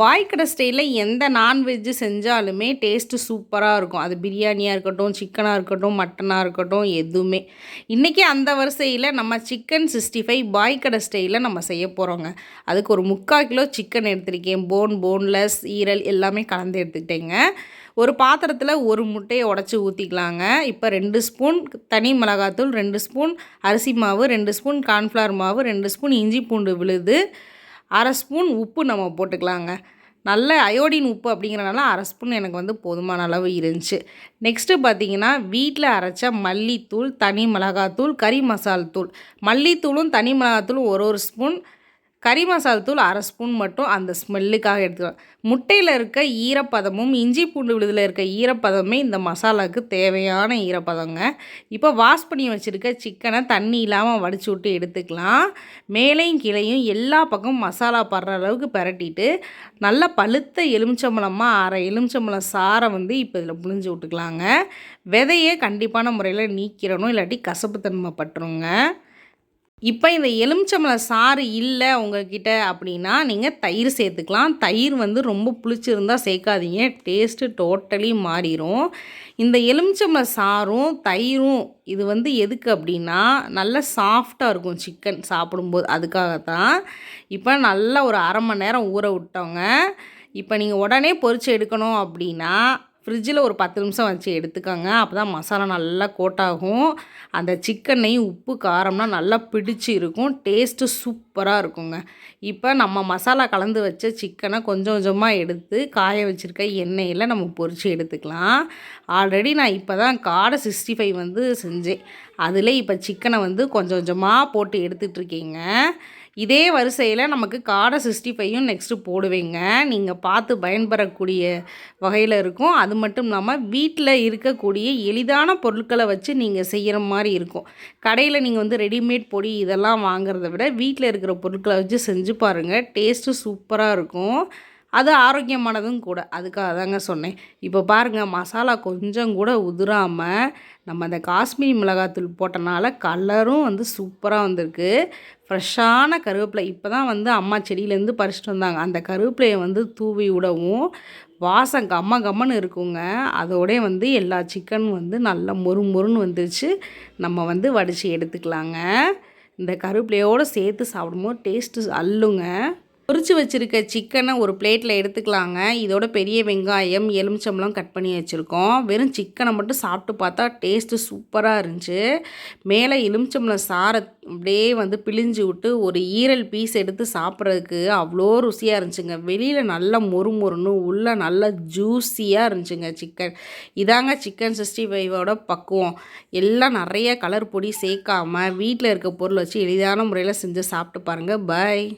பாய்க்கடை ஸ்டைலில் எந்த நான்வெஜ்ஜு செஞ்சாலுமே டேஸ்ட்டு சூப்பராக இருக்கும். அது பிரியாணியாக இருக்கட்டும் சிக்கனாக இருக்கட்டும் மட்டனாக இருக்கட்டும் எதுவுமே. இன்றைக்கி அந்த வரிசையில் நம்ம சிக்கன் சிக்ஸ்டி ஃபைவ் பாய்க்கடை ஸ்டைலில் நம்ம செய்ய போகிறோங்க அதுக்கு ஒரு முக்கால் கிலோ சிக்கன் எடுத்திருக்கேன். போன் போன்லெஸ் ஈரல் எல்லாமே கலந்து எடுத்துக்கிட்டேங்க. ஒரு பாத்திரத்தில் ஒரு முட்டையை உடச்சி ஊற்றிக்கலாங்க இப்போ ரெண்டு ஸ்பூன் தனி மிளகாத்தூள் ரெண்டு ஸ்பூன் அரிசி மாவு ரெண்டு ஸ்பூன் கார்ன்ஃப்ளவர் மாவு ரெண்டு ஸ்பூன் இஞ்சி பூண்டு விழுது. அரை ஸ்பூன் உப்பு நம்ம போட்டுக்கலாங்க. நல்ல அயோடின் உப்பு அப்படிங்கிறனால அரை ஸ்பூன் எனக்கு வந்து போதுமான அளவு இருந்துச்சு. நெக்ஸ்ட்டு பார்த்தீங்கன்னா வீட்டில் அரைச்ச மல்லித்தூள் தனி மிளகாத்தூள் கறி மசால் தூள். மல்லித்தூளும் தனி மிளகாத்தூளும் ஒரு ஒரு ஸ்பூன். கறி மசால் தூள் அரை ஸ்பூன் மட்டும் அந்த ஸ்மெல்லுக்காக எடுத்துக்கலாம். முட்டையில் இருக்க ஈரப்பதமும் இஞ்சி பூண்டு விழுதில் இருக்க ஈரப்பதமே இந்த மசாலாவுக்கு தேவையான ஈரப்பதங்க. இப்போ வாஷ் பண்ணி வச்சுருக்க சிக்கனை தண்ணி இல்லாமல் வடிச்சு விட்டு எடுத்துக்கலாம். மேலேயும் கீழேயும் எல்லா பக்கமும் மசாலா படுற அளவுக்கு பரட்டிட்டு நல்லா பழுத்த எலுமிச்சம்பழமாக அரை எலுமிச்சம்பழம் சாரை வந்து இப்போ இதில் புழிஞ்சு விட்டுக்கலாங்க. விதையே கண்டிப்பான முறையில் நீக்கிறணும் இல்லாட்டி கசப்பு தன்மை பட்டுருங்க. இப்போ இந்த எலுமிச்சம்பழம் சாறு இல்லை உங்ககிட்ட அப்படின்னா நீங்கள் தயிர் சேர்த்துக்கலாம். தயிர் வந்து ரொம்ப புளிச்சிருந்தால் சேர்க்காதீங்க. டேஸ்ட்டு டோட்டலி மாறிடும் இந்த எலுமிச்சம்பழம் சாரும் தயிரும் இது வந்து எதுக்கு அப்படின்னா நல்ல சாஃப்டாக இருக்கும் சிக்கன் சாப்பிடும்போது. அதுக்காகத்தான் இப்போ நல்லா ஒரு அரை மணி நேரம் ஊற விட்டோங்க. இப்போ நீங்கள் உடனே பொறிச்சு எடுக்கணும் அப்படின்னா ஃப்ரிட்ஜில் ஒரு பத்து நிமிஷம் வச்சு எடுத்துக்கோங்க. அப்போ தான் மசாலா நல்லா கோட்டாகும். அந்த சிக்கனையும் உப்பு காரம்லாம் நல்லா பிடிச்சி இருக்கும். டேஸ்ட்டு சூப்பராக இருக்குங்க. இப்போ நம்ம மசாலா கலந்து வச்ச சிக்கனை கொஞ்சம் கொஞ்சமாக எடுத்து காய வச்சுருக்க எண்ணெயில் நம்ம பொறிச்சு எடுத்துக்கலாம். ஆல்ரெடி நான் இப்போ தான் காடை சிக்ஸ்டி ஃபைவ் வந்து செஞ்சேன். அதில் இப்போ சிக்கனை வந்து கொஞ்சம் கொஞ்சமாக போட்டு எடுத்துகிட்ருக்கீங்க இதே வரிசையில் நமக்கு காடை சிக்ஸ்டி ஃபைவும் நெக்ஸ்ட்டு போடுவீங்க. நீங்கள் பார்த்து பயன்பெறக்கூடிய வகையில் இருக்கும். அது மட்டும் இல்லாமல் வீட்டில் இருக்கக்கூடிய எளிதான பொருட்களை வச்சு நீங்கள் செய்கிற மாதிரி இருக்கும். கடையில் நீங்கள் வந்து ரெடிமேட் பொடி இதெல்லாம் வாங்குறத விட வீட்டில் இருக்கிற பொருட்களை வச்சு செஞ்சு பாருங்கள் டேஸ்ட்டு சூப்பராக இருக்கும். அது ஆரோக்கியமானதும் கூட. அதுக்காக தாங்க சொன்னேன். இப்போ பாருங்கள் மசாலா கொஞ்சம் கூட உதிராமல் நம்ம அந்த காஷ்மீரி மிளகாத்தூள் போட்டனால கலரும் வந்து சூப்பராக வந்திருக்கு. ஃப்ரெஷ்ஷான கருவேப்பிலை. இப்போ தான் வந்து அம்மா செடியிலேருந்து பறிச்சிட்டு வந்தாங்க. அந்த கருவேப்பிலையை வந்து தூவி விடவும் வாசம் கம்ம கம்மன்னு இருக்குங்க. அதோடய வந்து எல்லா சிக்கனும் வந்து நல்லா மொறு மொறுன்னு வந்துருச்சு. நம்ம வந்து வடித்து எடுத்துக்கலாங்க. இந்த கருவேப்பிலையோடு சேர்த்து சாப்பிடும்போது டேஸ்ட்டு அல்லுங்க. பிரித்து வச்சுருக்க சிக்கனை ஒரு பிளேட்டில் எடுத்துக்கலாங்க. இதோட பெரிய வெங்காயம் எலுமிச்சம்பழம் கட் பண்ணி வச்சுருக்கோம். வெறும் சிக்கனை மட்டும் சாப்பிட்டு பார்த்தா டேஸ்ட்டு சூப்பராக இருந்துச்சு. மேலே எலுமிச்சம்பழம் சாரை அப்படியே வந்து பிழிஞ்சு விட்டு ஒரு ஈரல் பீஸ் எடுத்து சாப்பிட்றதுக்கு அவ்வளோ ருசியாக இருந்துச்சுங்க. வெளியில் நல்லா மொறு மொறுன்னு உள்ளே நல்லா ஜூஸியாக இருந்துச்சுங்க சிக்கன் இதாங்க சிக்கன் சிக்ஸ்டி ஃபைவோட பக்குவம். எல்லாம் நிறைய கலர் பொடி சேர்க்காமல் வீட்டில் இருக்க பொருள் வச்சு எளிதான முறையில் செஞ்சு சாப்பிட்டு பாருங்கள் பாய்